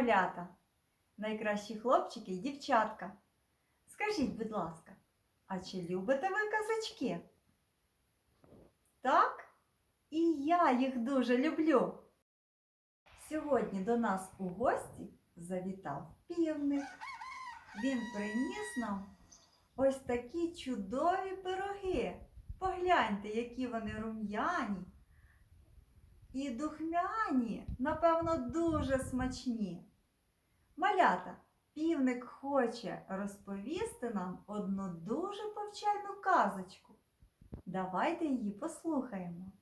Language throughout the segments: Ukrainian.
малята, найкращі хлопчики і дівчатка. Скажіть, будь ласка, а чи любите ви казачки? Так? І я їх дуже люблю. Сьогодні до нас у гості завітав півник. Він приніс нам ось такі чудові пироги. Погляньте, які вони рум'яні і духмяні, напевно, дуже смачні. Малята, півник хоче розповісти нам одну дуже повчальну казочку. Давайте її послухаємо.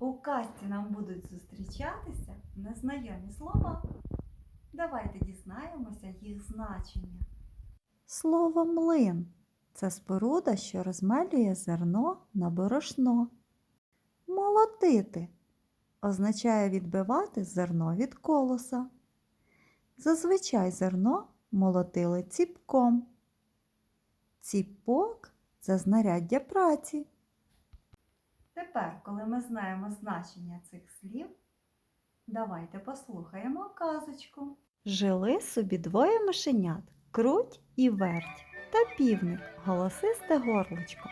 У казці нам будуть зустрічатися незнайомі слова. Давайте дізнаємося їх значення. Слово млин це споруда, що розмелює зерно на борошно. Молотити означає відбивати зерно від колоса. Зазвичай зерно молотили ціпком. Ціпок це знаряддя праці. Тепер, коли ми знаємо значення цих слів, давайте послухаємо казочку. Жили собі двоє мишенят круть і верть та півник, голосисте горлочко.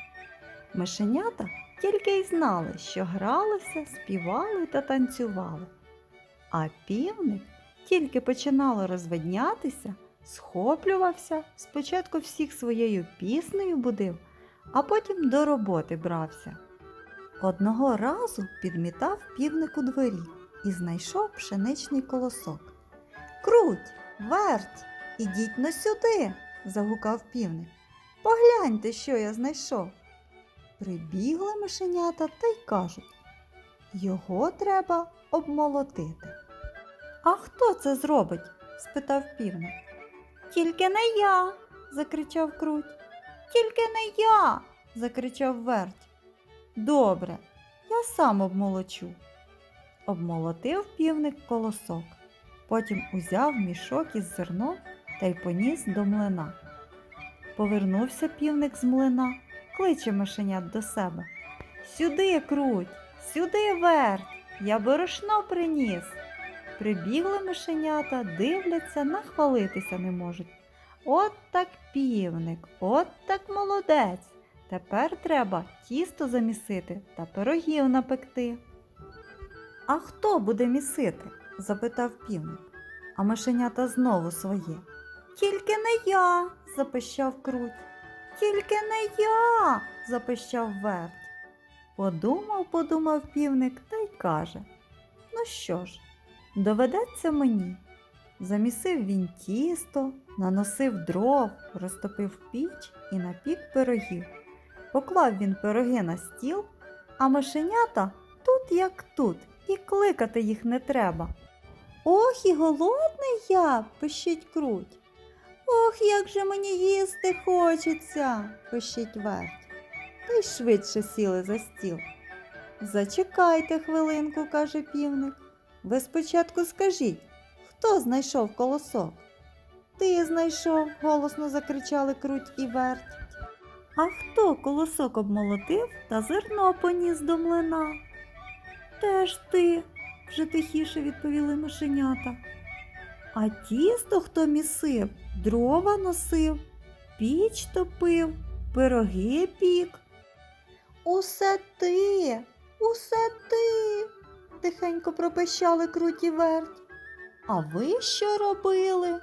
Мишенята тільки й знали, що гралися, співали та танцювали. А півник тільки починало розвиднятися, схоплювався, спочатку всіх своєю піснею будив, а потім до роботи брався. Одного разу підмітав півник у дворі і знайшов пшеничний колосок. Круть, верть, ідіть но сюди, загукав півник. Погляньте, що я знайшов. Прибігли мишенята та й кажуть його треба обмолотити. А хто це зробить? спитав півник. Тільки не я. закричав круть. Тільки не я. закричав верть. Добре, я сам обмолочу. Обмолотив півник колосок. Потім узяв мішок із зерном та й поніс до млина. Повернувся півник з млина, кличе мишенят до себе. Сюди, круть, сюди верть, я борошно приніс. Прибігли мишенята, дивляться, нахвалитися не можуть. От так півник, от так молодець. Тепер треба тісто замісити та пирогів напекти. А хто буде місити? запитав півник. А мишенята знову своє. Тільки не я, запищав круть. Тільки не я, запищав верть. Подумав, подумав півник та й каже: Ну що ж, доведеться мені. Замісив він тісто, наносив дров, розтопив піч і напік пирогів. Поклав він пироги на стіл, а мишенята тут як тут, і кликати їх не треба. Ох, і голодний я, пищить круть. Ох, як же мені їсти хочеться, пищить верть. Та й швидше сіли за стіл. Зачекайте хвилинку, каже півник. Ви спочатку скажіть, хто знайшов колосок? Ти знайшов, голосно закричали круть і верть. А хто колосок обмолотив та зерно поніс до млина? Теж ти, вже тихіше відповіли мишенята. А тісто хто місив, дрова носив, піч топив, пироги пік. Усе ти, усе ти, тихенько пропищали круті верть. А ви що робили?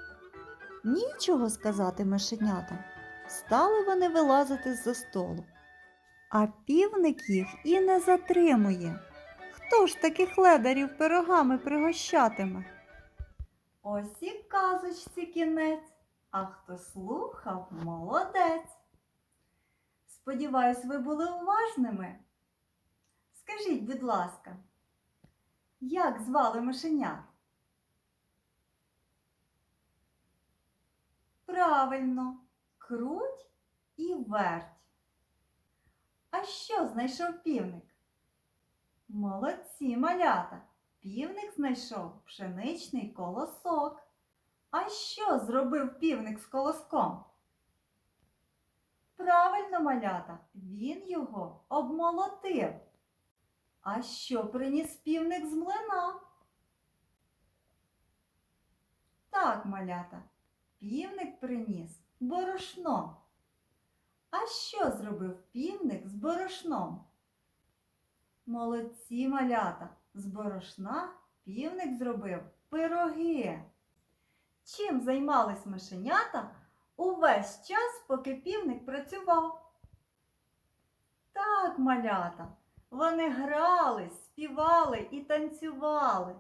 Нічого сказати мишенятам. Стали вони вилазити з-за столу. А півник їх і не затримує. Хто ж таких ледарів пирогами пригощатиме? Ось і казочці кінець, а хто слухав, молодець. Сподіваюсь, ви були уважними. Скажіть, будь ласка, як звали мишенят? Правильно, круть і верть. А що знайшов півник? Молодці малята! Півник знайшов пшеничний колосок. А що зробив півник з колоском? Правильно, малята, він його обмолотив. А що приніс півник з млина? Так, малята, півник приніс борошно. А що зробив півник з борошном? Молодці малята, з борошна півник зробив пироги. Чим займались мишенята увесь час, поки півник працював? Так, малята, вони грались, співали і танцювали.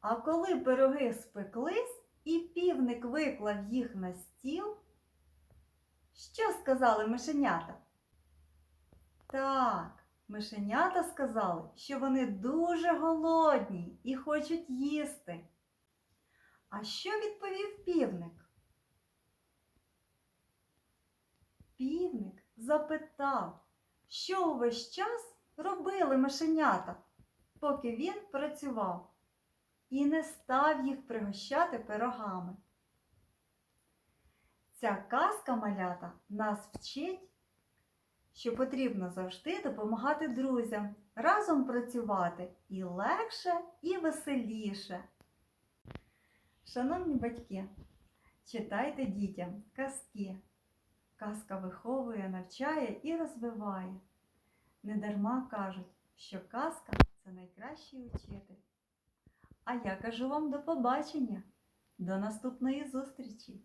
А коли пироги спеклись і півник виклав їх на стіл, що сказали мишенята? Так, мишенята сказали, що вони дуже голодні і хочуть їсти. А що відповів півник? Півник запитав, що увесь час робили мишенята, поки він працював, і не став їх пригощати пирогами. Ця казка малята нас вчить, що потрібно завжди допомагати друзям, разом працювати і легше, і веселіше. Шановні батьки, читайте дітям казки. Казка виховує, навчає і розвиває. Недарма кажуть, що казка це найкращий учитель. А я кажу вам до побачення, до наступної зустрічі!